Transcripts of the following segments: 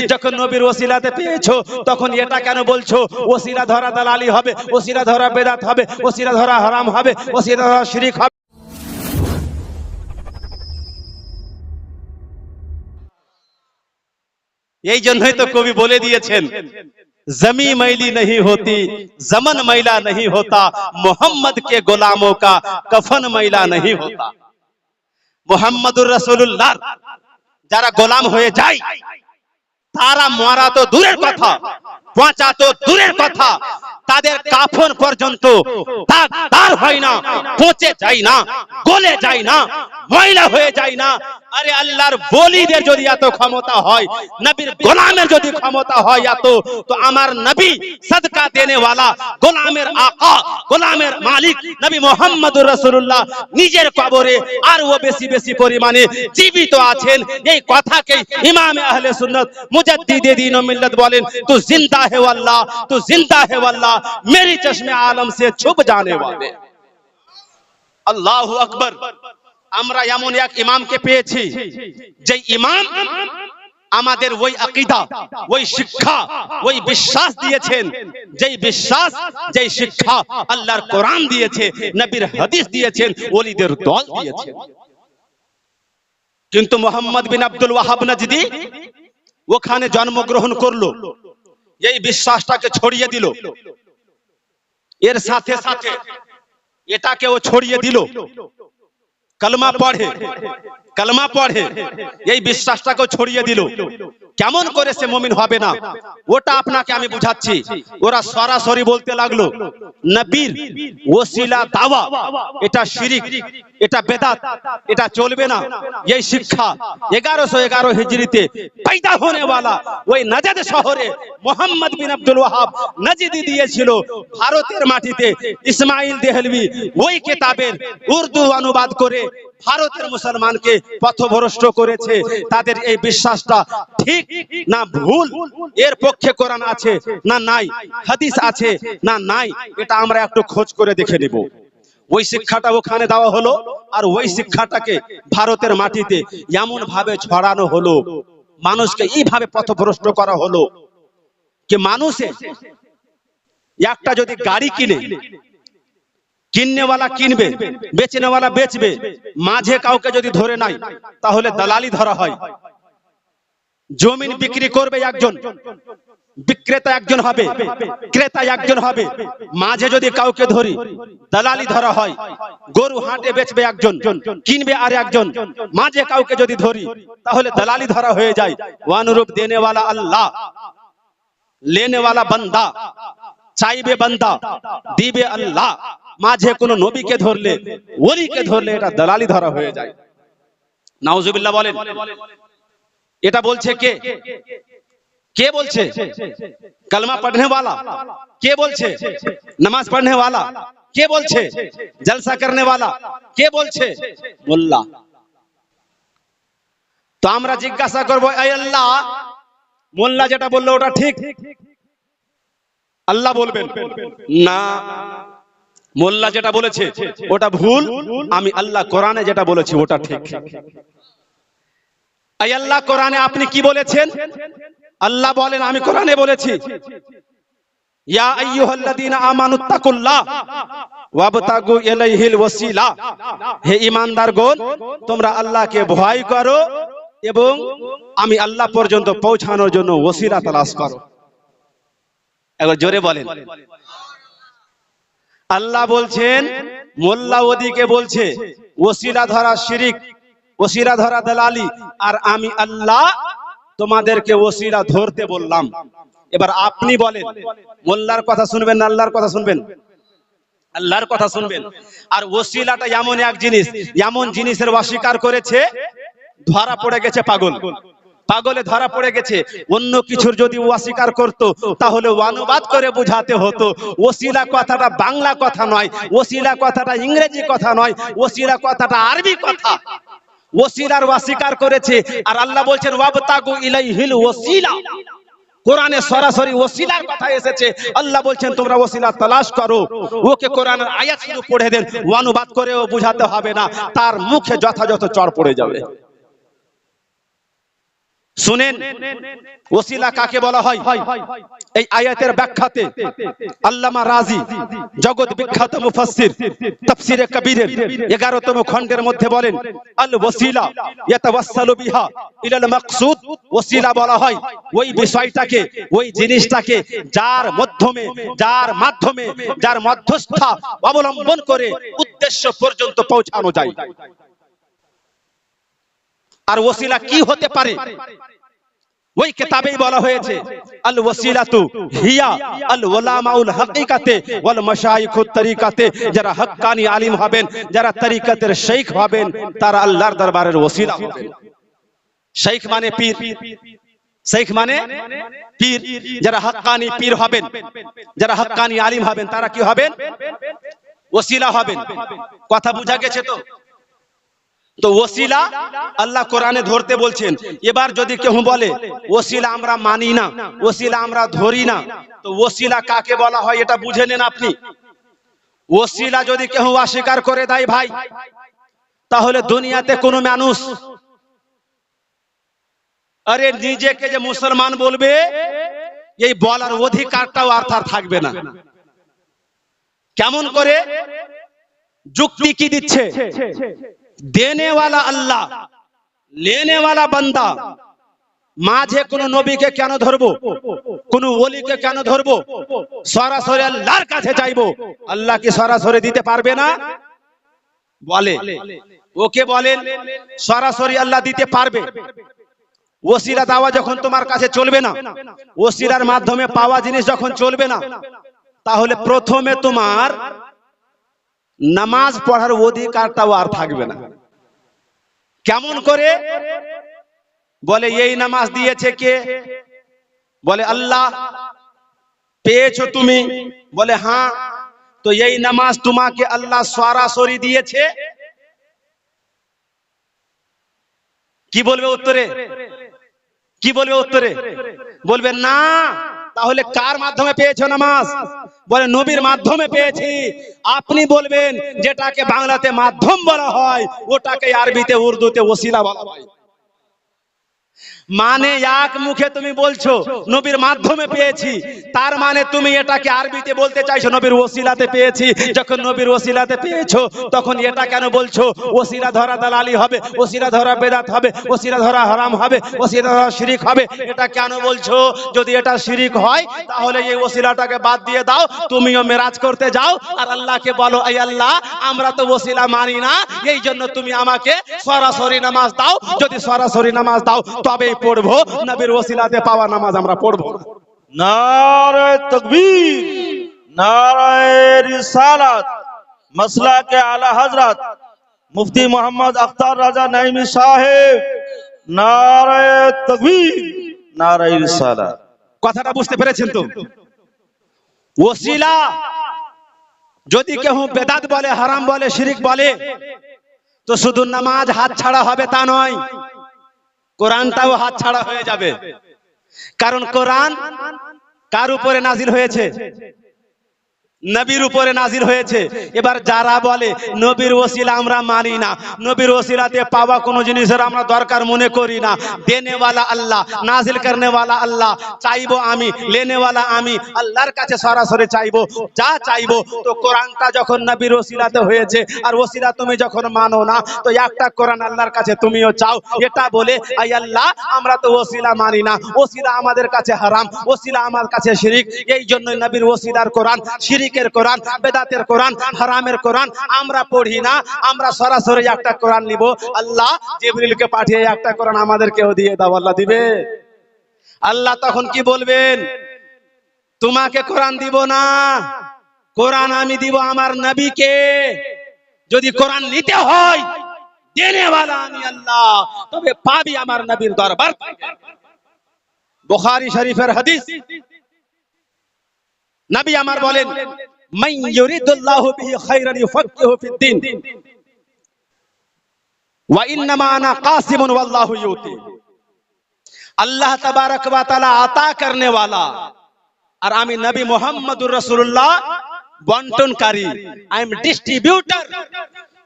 যখন নবীর ওসিলাতে পেয়েছো তখন এটা কেন বলছো ওসিলা ধরা দালালি হবে ওসিলা ধরা বেদাত হবে ওসিলা ধরা হারাম হবে ওসিলা ধরা শিরিক হবে এই জন্যই তো কবি বলে দিয়েছেন जमी मैली नहीं होती जमन मैला नहीं होता मोहम्मद के गुलामों का कफन मैला नहीं होता মোহাম্মদুর রসুল্লাহ যারা গোলাম হয়ে যায় তারা মরা তো দূরের কথা বাঁচা তো দূরের কথা। তাদের কাফন পর্যন্ত দাগ হয় না, পচে যায় না, গলে যায় না, ময়লা হয়ে যায় না। আরে আল্লাহর বলিদের যদি এত ক্ষমতা হয়, নবীর গোলামের যদি ক্ষমতা হয় এত, তো আমার নবী সদকা দেনে वाला গোলামের আকা, গোলামের মালিক নবী মোহাম্মদুর রাসূলুল্লাহ নিজের কবরে আর ও বেশি বেশি পরিমাণে জীবিত আছেন। এই কথাকে ইমামে আহলে সুন্নাত মুজাদ্দিদে দ্বীন ও মিল্লাত বলেন, তু জিন্দা হে আল্লাহ, তু জিন্দা হে আল্লাহ মেরি চশমে আলম সে ছুপ জানে वाले। আল্লাহু আকবার আমরা এমন এক ইমামকে পেয়েছি যে ইমাম আমাদের ওই আকীদা ওই শিক্ষা ওই বিশ্বাস দিয়েছেন যেই বিশ্বাস যেই শিক্ষা আল্লাহর কোরআন দিয়েছে নবীর হাদিস দিয়েছেন ওলিদের দল দিয়েছেন কিন্তু মোহাম্মদ বিন আব্দুল ওয়াহাব নজদি ওখানে জন্মগ্রহণ করল এই বিশ্বাসটাকে ছড়িয়ে দিল। এর সাথে সাথে এটাকেও ছড়িয়ে দিল। কলমা পড়ে কলমা পড়ে। এই বিশ্বাসটাকেও ছড়িয়ে দিল। কেমন করে সে মমিন হবে না? ওটা আপনাকে আমি বুঝাচ্ছি। ওরা সরাসরি বলতে লাগল নবীর ওসিলা দাওয়া। এটা শিরিক, এটা বেদাত, এটা চলবে না। এই শিক্ষা এগারোশো এগারো হিজড়িতে পয়দা হোনে वाला ওই নাজাদ শহরে মোহাম্মদ বিন আব্দুল ওয়াহাব নজিদি দিয়েছিল ভারতের মাটিতে। ইসমাইল দেহলভি ওই কিতাবের উর্দু অনুবাদ করে ভারতের মুসলমানকে পথভ্রষ্ট করেছে। তাদের এই বিশ্বাসটা ঠিক না ভুল? এর পক্ষে কোরআন আছে না নাই? হাদিস আছে না নাই? এটা আমরা একটু খোঁজ করে দেখে নেব। ওই শিক্ষাটা ওখানে দেওয়া হলো আর ওই শিক্ষাটাকে ভারতের মাটিতে এমন ভাবে ছড়ানো হলো। মানুষকে এইভাবে পথভ্রষ্ট করা হলো। যে মানুষে একটা যদি গাড়ি কিনে কিননেওয়ালা কিনবে, বেচনেওয়ালা বেচবে, মাঝে কাউকে যদি ধরে নাই, তাহলে দালালি ধরা হয়। জমিন বিক্রি করবে একজন, বিক্রেতা একজন হবে, ক্রেতা একজন হবে, মাঝে যদি কাউকে ধরি, দালালি ধরা হয়। গরু হাটে বেচবে একজন, কিনবে আর একজন, মাঝে কাউকে যদি ধরি, তাহলে দালালি ধরা হয়ে যায়। ওয়ানুরূপ দেনেওয়ালা আল্লাহ, লেনেওয়ালা বান্দা, চাইবে বান্দা, দিবে আল্লাহ। মাঝে কোন নবীকে ধরলে ওলিকে ধরলে এটা দালালি ধরা হয়ে যায় নাউজুবিল্লাহ বলেন এটা বলছে কে কে বলছে कलमा पढ़ने वाला কে বলছে নামাজ পড়নে वाला কে বলছে জলসা করনে वाला কে বলছে মোল্লা তো আমরা জিজ্ঞাসা করব এই আল্লাহ মোল্লা যেটা বললো ওটা ঠিক আল্লাহ বলবেন না মোল্লা যেটা বলেছে, ওটা ভুল। আমি আল্লাহ কোরআনে যেটা বলেছি, ওটা ঠিক। আল্লাহ কোরআনে আপনি কি বলেছেন? আল্লাহ বলেন, আমি কোরআনে বলেছি। ইয়া হে তোমরা আল্লাহকে ভয় করো এবং আমি আল্লাহ পর্যন্ত পৌঁছানোর জন্য ওসিলা তালাশ করো। একবার জোরে বলেন। আল্লাহ বলছেন, মোল্লা ওদিকে বলছে ওসিলা ধরা শিরিক ওসিলা ধরা দালালি, আর আমি আল্লাহ তোমাদেরকে ওসিলা ধরতে বললাম। এবার আপনি বলেন, মোল্লার কথা শুনবেন আল্লাহর কথা শুনবেন? আল্লাহর কথা শুনবেন? আর ওসিলাটা এমন এক জিনিস, এমন জিনিসের অস্বীকার করেছে, ধরা পড়ে গেছে পাগল। পাগলে ধরা পড়ে গেছে। অন্য কিছুর যদি ও অস্বীকার করতো, তাহলে অনুবাদ করে বুঝাতে হতো। ওসিলা কথাটা বাংলা কথা নয়, ওসিলা কথাটা ইংরেজি কথা নয়, ওসিলা কথাটা আরবি কথা। ওসিলার অস্বীকার করেছে, আর আল্লাহ বলছেন, ওয়াবতাগু ইলাইহিল ওসিলা। কোরআনে সরাসরি ওসিলার কথা এসেছে। আল্লাহ বলছেন, তোমরা ওসিলা তালাশ করো। ওকে কোরআনের আয়াত শুধু পড়ে দেন। অনুবাদ করেও বুঝাতে হবে না। তার মুখে যথাযথ চড় পড়ে যাবে। শুনেন, ওসিলা কাকে বলা হয়? এই আয়াতের ব্যাখ্যাতে আল্লামা রাজি, জগৎ বিখ্যাত মুফাসসির তাফসিরে কবিরের 11তম খণ্ডের মধ্যে বলেন, আল ওসিলা ইয়াতাওয়াসসালু বিহা ইলাল মাকসুদ। ওসিলা বলা হয়, ওই বিষয়টাকে, ওই জিনিসটাকে যার মাধ্যমে যার মাধ্যমে, যার মধ্যস্থা অবলম্বন করে উদ্দেশ্য পর্যন্ত পৌঁছানো যায়। আর ওসিলা কি হতে পারে? ওই কিতাবেই বলা হয়েছে, আল ওয়াসিলাতু হিয়া আল উলামাউল হাকিকাতে ওয়াল মাশাইখুত তরিকাতে, যারা হক্কানি আলিম হবেন, যারা তরিকাতের শেখ হবেন, তারা আল্লাহর দরবারের ওসিলা হবেন। শেখ মানে পীর। শেখ মানে পীর। যারা হক্কানি পীর হবেন, যারা হক্কানি আলিম হবেন, তারা কি হবেন? ওসিলা হবেন। কথা বুঝা গেছে তো? তো ওসিলা আল্লাহ কোরআনে ধরতে বলছেন। এবার যদি কেউ বলে, ওসিলা আমরা মানি না, ওসিলা আমরা ধরি না, তো ওসিলা কাকে বলা হয় এটা বুঝে নেন আপনি। ওসিলা যদি কেউ অস্বীকার করে দেয় ভাই, তাহলে দুনিয়াতে কোনো মানুষ আরে নিজেকে যে মুসলমান বলবে, এই বলার অধিকারটাও আর তার থাকবে না। কেমন করে? যুক্তি কি দিচ্ছে? দেনে वाला আল্লাহ লেনে वाला বান্দা মাঝে কোন নবীকে কেন ধরবো কোন ওলিকে কেন ধরবো সরাসরি আল্লাহর কাছে চাইবো আল্লাহ কি সরাসরি দিতে পারবে না বলে ওকে বলেন সরাসরি আল্লাহ দিতে পারবে ওসিলা দেওয়া যখন তোমার কাছে চলবে না ওসিলার মাধ্যমে পাওয়া জিনিস যখন চলবে না তাহলে প্রথমে তোমার নামাজ পড়ার অধিকারটাও আর থাকবে না। কেমন করে? বলে, এই নামাজ দিয়েছে কে? বলে, আল্লাহ, পেয়েছ তুমি। বলে হ্যাঁ তো এই নামাজ তোমাকে আল্লাহ সরাসরি দিয়েছে? কি বলবে উত্তরে? কি বলবে উত্তরে? বলবে, না তাহলে কার মাধ্যমে পেয়েছ নামাজ? বলে নবীর মাধ্যমে পেয়েছি। আপনি বলবেন যেটাকে বাংলাতে মাধ্যম বলা হয় ওটাকে আরবিতে উর্দুতে ওসিলা বলা হয়। মানে এক মুখে তুমি বলছো, নবীর মাধ্যমে পেয়েছি। তার মানে তুমি এটাকে আরবিতে বলতে চাইছো, নবীর ওসিলাতে পেয়েছি। যখন নবীর ওসিলাতে পেয়েছ, তখন এটা কেন বলছো? ওসিলা ধরা দালালি হবে, ওসিলা ধরা বেদাত হবে, ওসিলা ধরা হারাম হবে, ওসিলা ধরা শিরিক হবে। এটা কেন বলছো? যদি এটা শিরিক হয়, তাহলে এই ওসিলাটাকে বাদ দিয়ে দাও, তুমিও মেরাজ করতে যাও, আর আল্লাহকে বলো, এই আল্লাহ, আমরা তো ওসিলা মানি না এই জন্য তুমি আমাকে সরাসরি নামাজ দাও, যদি সরাসরি নামাজ দাও, তবেই পড়ব নবীর ওসিলাতে পাওয়া নামাজ আমরা পড়ব। নারায় তকবীর নারায় রিসালাত মসলা কে আলা হজরত মুফতি মোহাম্মদ আখতার রাজা নাইমি সাহেব নারায় তকবীর নারায় রিসালাত। কথাটা বুঝতে পেরেছেন তো? ওসিলা যদি কেউ বেদাত বলে হারাম বলে শিরিক বলে তো শুধু নামাজ হাত ছাড়া হবে তা নয়। কোরআনটাও হাত ছাড়া হয়ে যাবে। কারণ কোরআন কার উপরে নাজিল হয়েছে? নবীর উপরে নাজির হয়েছে। এবার যারা বলে, নবীর ওসিলা আমরা মানি না, নবীর ওসিলাতে পাওয়া কোনো জিনিসের আমরা দরকার মনে করি না। দেনেওয়ালা আল্লাহ, নাজিল করনেওয়ালা আল্লাহ, চাইব আমি, লেনেওয়ালা আমি, আল্লাহর কাছে সরাসরি চাইব, যা চাইব। তো কোরআনটা যখন নবীর ওসিলাতে হয়েছে, আর ওসিলা তুমি যখন মানো না, তো একটা কোরআন আল্লাহর কাছে তুমিও চাও। এটা বলে, আই আল্লাহ, আমরা তো ওসিলা মানি না। ওসিলা আমাদের কাছে হারাম, ওসিলা আমার কাছে শিরিক। এই জন্য নবীর ওসিলার কোরআন শিরিকের কোরআন, বেদাতের কোরআন, হারামের কোরআন, আমরা পড়ি না, আমরা সরাসরি একটা কোরআন নিব। আল্লাহ জিবরিলকে পাঠিয়ে একটা কোরআন আমাদেরকেও দিয়ে দাও, আল্লাহ দিবে। আল্লাহ তখন কি বলবেন? তোমাকে কোরআন দিব না, কোরআন আমি দিব আমার নবীকে। যদি কোরআন নিতে হয় দেনেওয়ালা আমি আল্লাহ, তবে পাবি আমার নবীর দরবার। বুখারী শরীফের হাদিস নবী আমার বলেন, মান ইউরিদুল্লাহু বিহি খাইরান ইউফাক্কিহু ফিদ্দিন ওয়া ইন্নামা আনা কাসিমুন ওয়াল্লাহু ইউতি। আল্লাহ তাবারক ওয়া তাআলা আতা করনে वाला আর আমি নবী মুহাম্মদুর রাসূলুল্লাহ, বন্টনকারী। I am distributor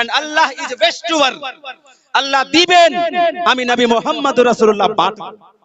and Allah is bestower Allah দিবেন। আমি নবী মোহাম্মদ রাসূলুল্লাহ বাঁটবো।